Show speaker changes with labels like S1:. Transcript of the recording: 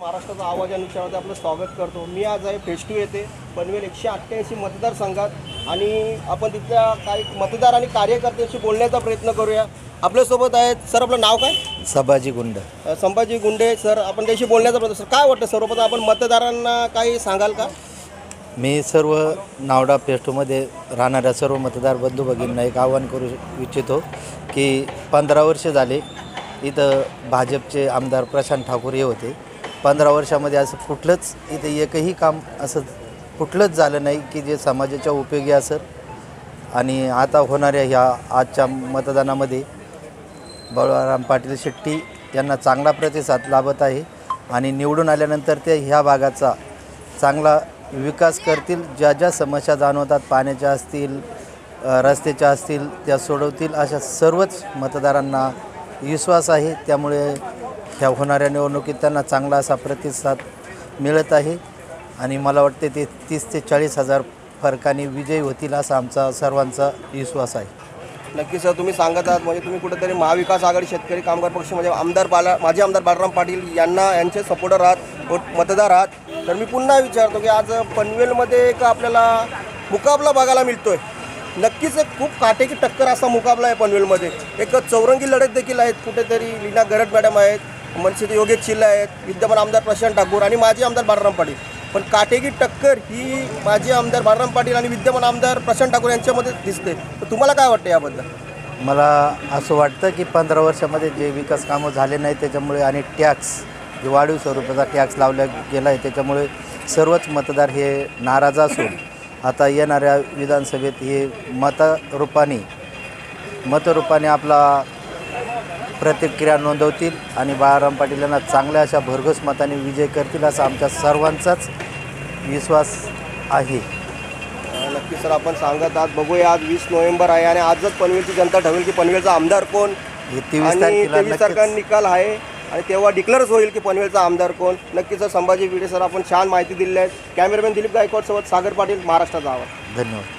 S1: महाराष्ट्राचा आवाज या निश्चयामध्ये आपलं स्वागत करतो. मी आज आहे फेस टू येथे पनवेल एकशे अठ्ठ्याऐंशी मतदारसंघात आणि आपण तिथल्या काही मतदार आणि कार्यकर्त्यांशी बोलण्याचा प्रयत्न करूया. आपल्यासोबत आहेत सर आपलं नाव काय?
S2: सभाजी गुंड.
S1: अ, संभाजी गुंडे. सर आपण त्याशी बोलण्याचा प्रयत्न सर काय वाटतं सर्वप्रथम आपण मतदारांना काही सांगाल का?
S2: मी सर्व नावडा पेस्टोमध्ये राहणाऱ्या सर्व मतदार बंधू भगिनींना एक आवाहन करू इच्छितो की पंधरा वर्ष झाले इथं भाजपचे आमदार प्रशांत ठाकूर हे होते. पंधरा वर्षामध्ये असं कुठलंच इथे एकही काम असं कुठलंच झालं नाही की जे समाजाच्या उपयोगी असत आणि आता होणाऱ्या ह्या आजच्या मतदानामध्ये बळवराम पाटील शेट्टी यांना चांगला प्रतिसाद लाभत आहे. आणि निवडून आल्यानंतर ते ह्या भागाचा चांगला विकास करतील. ज्या ज्या समस्या जाणवतात पाण्याच्या असतील रस्त्याच्या असतील त्या सोडवतील अशा सर्वच मतदारांना विश्वास आहे. त्यामुळे ह्या होणाऱ्या निवडणुकीत त्यांना चांगला असा प्रतिसाद मिळत आहे. आणि मला वाटते ते तीस ते चाळीस हजार फरकाने विजयी होतील असा आमचा सर्वांचा विश्वास आहे.
S1: नक्की सर तुम्ही सांगत आहात म्हणजे तुम्ही कुठेतरी महाविकास आघाडी शेतकरी कामगार पक्ष म्हणजे आमदार बाला माजी आमदार बालराम पाटील यांना यांचे सपोर्टर आहात मतदार आहात. तर मी पुन्हा विचारतो की आज पनवेलमध्ये एक आपल्याला मुकाबला बघायला मिळतो आहे नक्कीच एक खूप काटेकी टक्कर असा मुकाबला आहे पनवेलमध्ये. एक चौरंगी लढत देखील आहेत कुठेतरी लीना गरड मॅडम आहेत मनसित योगेश चिल्ला आहेत विद्यमान आमदार प्रशांत ठाकूर आणि माजी आमदार बाळाराम पाटील. पण काटेकी टक्कर ही माजी आमदार बाळाराम पाटील आणि विद्यमान आमदार प्रशांत ठाकूर यांच्यामध्ये दिसते. तर तुम्हाला काय वाटतं याबद्दल?
S2: मला असं वाटतं की पंधरा वर्षामध्ये जे विकास कामं झाले नाही त्याच्यामुळे आणि टॅक्स जे वाढीव स्वरूपाचा टॅक्स लावला गेला आहे त्याच्यामुळे सर्वच मतदार हे नाराज असून आता येणाऱ्या विधानसभेत हे मतरूपाने मतरूपाने आपला प्रतिक्रिया नोंदवतील आणि बाळाराम पाटील यांना चांगल्या अशा भरघोस मताने विजय करतील असा आमच्या सर्वांचाच विश्वास आहे.
S1: नक्की सर आपण सांगत आहात बघूया आज वीस नोव्हेंबर आहे आणि आजच पनवेलची जनता ठरवेल की पनवेलचा आमदार कोण?
S2: तेवीस
S1: आणि
S2: तारखेला
S1: तेवीस तारखेला
S2: नक्कीच
S1: निकाल आहे आणि तेव्हा डिक्लेअरच होईल की पनवेलचा आमदार कोण. नक्कीच सर संभाजी भिडे सर आपण छान माहिती दिली आहे. कॅमेरामॅन दिलीप गायकवाड सोबत सागर पाटील महाराष्ट्राचा आवाज.
S2: धन्यवाद.